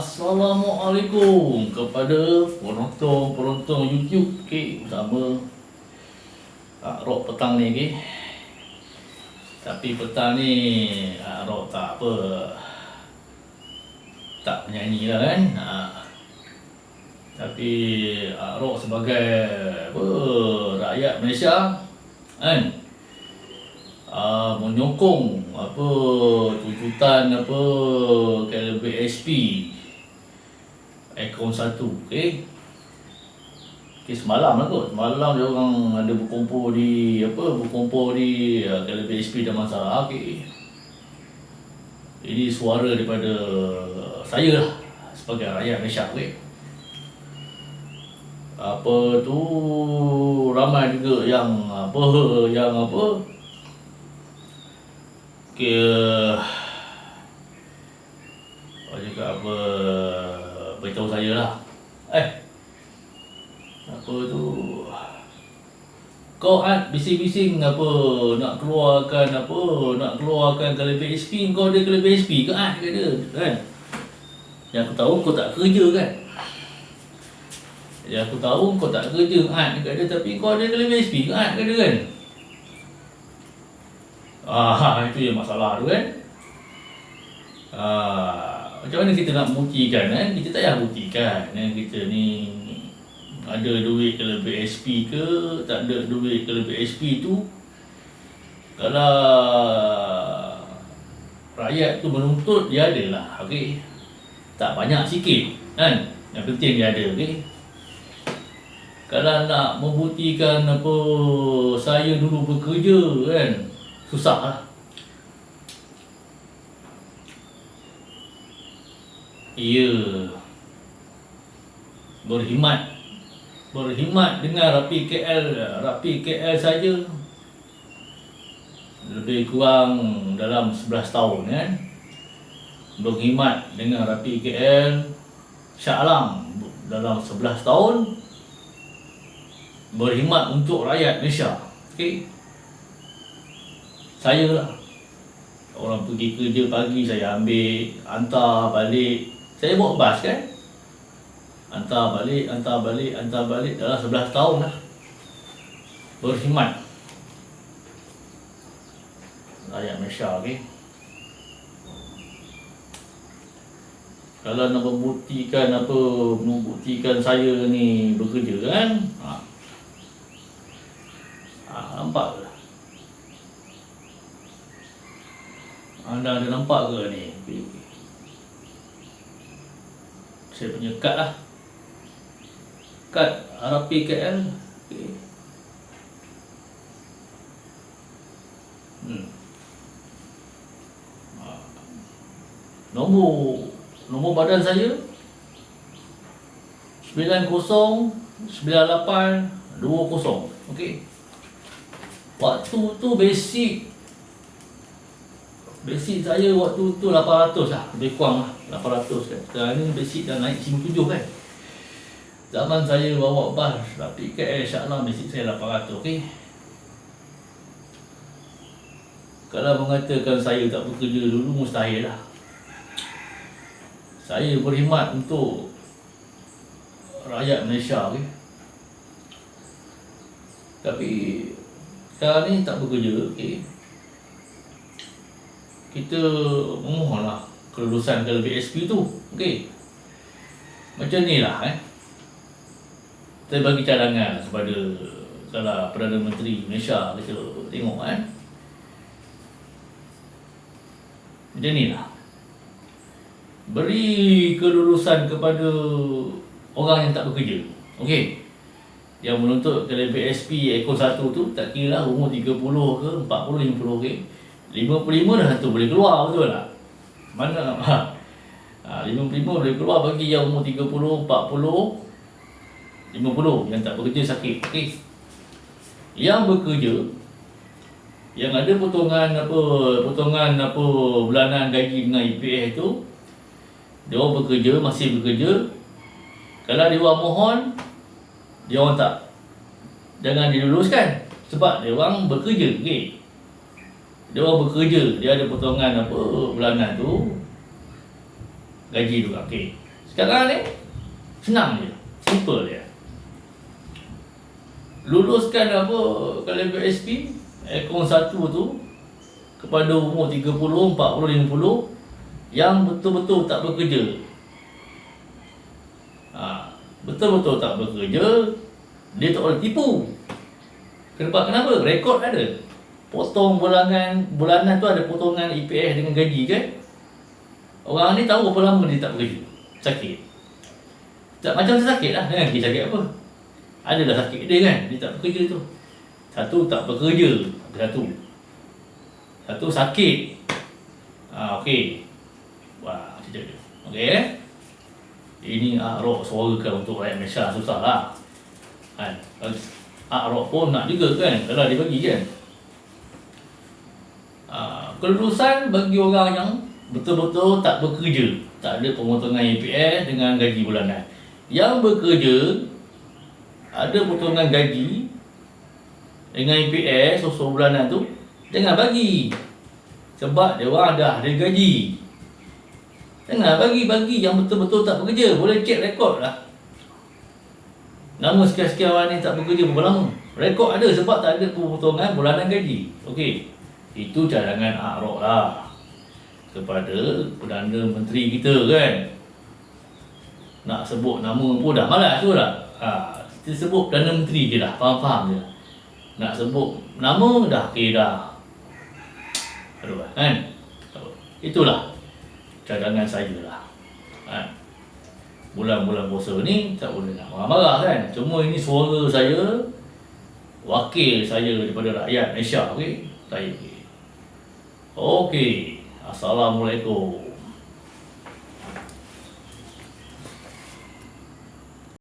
Assalamualaikum kepada penonton-penonton YouTube. Okay, bersama Kak Rock petang ni okay. Tapi petang ni Kak Rock tak apa. Tak menyanyi lah kan? Ha. Tapi Kak Rock sebagai apa, rakyat Malaysia kan? Uh, menyokong apa tuntutan apa KLBSP akaun satu. Okey okey semalam lah kot. Semalam dia orang ada berkumpul di apa berkumpul di uh, KLBSP dan masalah okey. Ini suara daripada saya lah sebagai rakyat Malaysia okey. Apa tu ramai juga yang apa yang apa? Ke apa cakap apa beritahu saya lah. Eh apa tu? Kau ad bising-bising apa? Nak keluarkan apa? Nak keluarkan kalau PSP kau ada kalau PSP ke? Ke dia kan? Yang aku tahu kau tak kerja kan? Ya aku tahu kau tak kerja kan dia tapi kau ada SP kan ke? Dia kan. Ah itu yang masalah tu kan. Ah macam mana kita nak buktikan kan? Kita tak payah buktikan kan kita ni ada duit ke lebih SP ke tak ada duit ke lebih SP tu kalau rakyat tu menuntut dia ada lah okey? Tak banyak sikit kan? Yang penting dia ada okey? Kalau nak membuktikan apa saya dulu bekerja kan? Susah lah ya berhimat berhimat dengan rapi KL rapi KL saja lebih kurang dalam 11 tahun kan berhimat dengan rapi KL Shah Alam dalam 11 tahun berkhidmat untuk rakyat Malaysia. Okey. Saya lah. Orang pergi kerja pagi saya ambil, hantar balik. Saya bawa bas kan. Hantar balik, hantar balik, hantar balik dalam 11 tahun lah. Berkhidmat. Rakyat Malaysia, okey. Kalau nak membuktikan apa, membuktikan saya ni bekerja kan, ha, Ha, nampak ke? Anda ada nampak ke ni? Saya punya kad lah. Kad RPKL. Okay. Hmm. Ha. Nombor nombor badan saya 909820. Okey. Waktu tu basic Basic saya waktu tu 800 lah Lebih kurang lah 800 kan Sekarang ni basic dah naik 97 kan Zaman saya bawa bas Tapi KL insyaAllah basic saya 800 okay? Kalau mengatakan saya tak bekerja dulu mustahil lah Saya berkhidmat untuk Rakyat Malaysia okay? Tapi sekarang ni tak bekerja, okey. Kita memohonlah kelulusan ke lebih SP tu, okey. Macam ni lah eh. Saya bagi cadangan kepada kalau Perdana Menteri Malaysia kita tengok kan. Macam ni lah. Beri kelulusan kepada orang yang tak bekerja. Okey yang menuntut ke PSP ekor satu tu tak kira lah umur 30 ke 40 50 ke 55 dah satu boleh keluar betul tak? Mana ha, ha 55 boleh keluar bagi yang umur 30 40 50 yang tak bekerja sakit okey? Yang bekerja yang ada potongan apa potongan apa bulanan gaji dengan EPS tu dia orang bekerja masih bekerja. Kalau dia orang mohon dia orang tak. Jangan diluluskan sebab dia orang bekerja okey dia orang bekerja dia ada potongan apa bulanan tu gaji tu okey Sekarang ni senang je. Simple dia. Luluskan apa kalau BSP akaun satu tu kepada umur 30, 40, 50 yang betul-betul tak bekerja. Ha, betul-betul tak bekerja, dia tak boleh tipu. Kenapa? Kenapa? Rekod ada. Potong bulanan bulanan tu ada potongan EPS dengan gaji kan? Orang ni tahu berapa lama dia tak bekerja. Sakit. Tak macam dia sakit lah. Jangan pergi sakit apa. Adalah sakit dia kan. Dia tak bekerja tu. Satu tak bekerja. Satu. Satu sakit. Ah, okey. Wah, cerita dia. Okey eh? Ini Arok suarakan untuk rakyat Malaysia susah lah. Kan? Arok pun nak juga kan. Kalau dia bagi kan. Kelulusan bagi orang yang betul-betul tak bekerja. Tak ada pemotongan EPS dengan gaji bulanan. Yang bekerja ada potongan gaji dengan EPS so bulanan tu jangan bagi. Sebab dia orang dah ada gaji. Jangan bagi-bagi yang betul-betul tak bekerja. Boleh cek rekod lah. Nama sekian-sekian orang ni tak bekerja berapa lama. Rekod ada sebab tak ada pemotongan bulanan gaji. Okey. Itu cadangan Akrok lah. Kepada Perdana Menteri kita kan. Nak sebut nama pun dah malas tu lah ha, kita sebut Perdana Menteri je lah faham-faham je. Nak sebut nama dah okey dah. Aduh kan? Itulah cadangan saya lah. Kan bulan-bulan puasa ni tak boleh nak marah-marah kan. Cuma ini suara saya wakil saya daripada rakyat Malaysia okey? Saya okey okey. Assalamualaikum